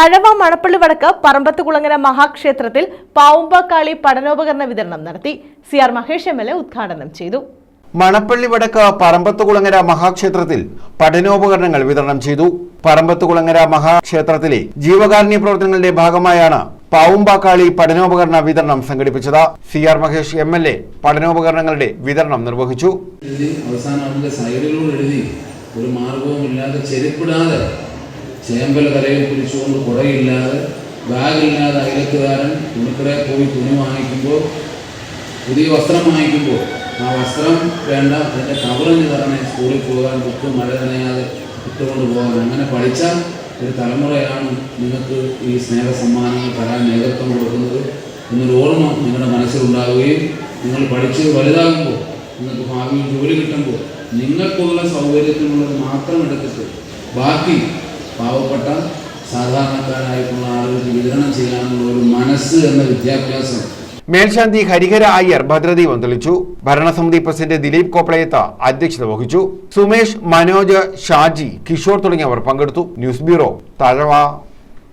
തഴവ മണപ്പള്ളി വടക്ക് പറമ്പത്ത് കുളങ്ങര മഹാക്ഷേത്രത്തിൽ പാവുമ്പക്കാളി പഠനോപകരണ വിതരണം നടത്തി. C R Mahesh M L A ഉദ്ഘാടനം ചെയ്തു. മണപ്പള്ളി വടക്ക് പറമ്പത്ത് കുളങ്ങര മഹാക്ഷേത്രത്തിൽ പഠനോപകരണങ്ങൾ വിതരണം ചെയ്തു. പറമ്പത്ത് കുളങ്ങര മഹാക്ഷേത്രത്തിലെ ജീവകാരുണ്യ പ്രവർത്തനങ്ങളുടെ ഭാഗമായാണ് പാവുമ്പാക്കാളി പഠനോപകരണ വിതരണം സംഘടിപ്പിച്ചത്. C R Mahesh M L A പഠനോപകരണങ്ങളുടെ വിതരണം നിർവഹിച്ചു. അവസാനം എഴുതി ഒരു മാർഗവുമില്ലാതെ ചെരുപ്പിടാതെ ചേമ്പൽ കരയിൽ പിടിച്ചുകൊണ്ട് കുടയില്ലാതെ ബാഗില്ലാതെ അയലത്തുകാരൻ തുണിക്കടയിൽ പോയി തുണി വാങ്ങിക്കുമ്പോൾ പുതിയ വസ്ത്രം വാങ്ങിക്കുമ്പോൾ ആ വസ്ത്രം വേണ്ട അതിന്റെ കവറിഞ്ഞ് തരണേ സ്കൂളിൽ പോകാൻ ബുക്ക് മഴ നനയാതെ ഇട്ടുകൊണ്ട് പോകാൻ. അങ്ങനെ പഠിച്ച ഒരു തലമുറയാണ് നിങ്ങൾക്ക് ഈ സ്നേഹ സമ്മാനങ്ങൾ തരാൻ നേതൃത്വം കൊടുക്കുന്നത് എന്നൊരു ഓർമ്മ നിങ്ങളുടെ മനസ്സിലുണ്ടാവുകയും നിങ്ങൾ പഠിച്ച് വലുതാകുമ്പോൾ നിങ്ങൾക്ക് ഭാവിയിൽ ജോലി കിട്ടുമ്പോൾ നിങ്ങൾക്കുള്ള സൗകര്യത്തിനുള്ളത് മാത്രം എടുത്തിട്ട് ബാക്കി പാവപ്പെട്ട സാധാരണക്കാരായിട്ടുള്ള ആളുകൾക്ക് വിതരണം ചെയ്യാനുള്ള ഒരു മനസ്സ് എന്ന വിദ്യാഭ്യാസം. മേൽശാന്തി ഹരിഹര അയ്യർ ഭദ്രദീപം തെളിച്ചു. ഭരണസമിതി പ്രസിഡന്റ് ദിലീപ് കോപ്ലയത്ത അധ്യക്ഷത വഹിച്ചു. സുമേഷ് മനോജ് ഷാജി കിഷോർ തുടങ്ങിയവർ പങ്കെടുത്തു. News bureau Thazhava.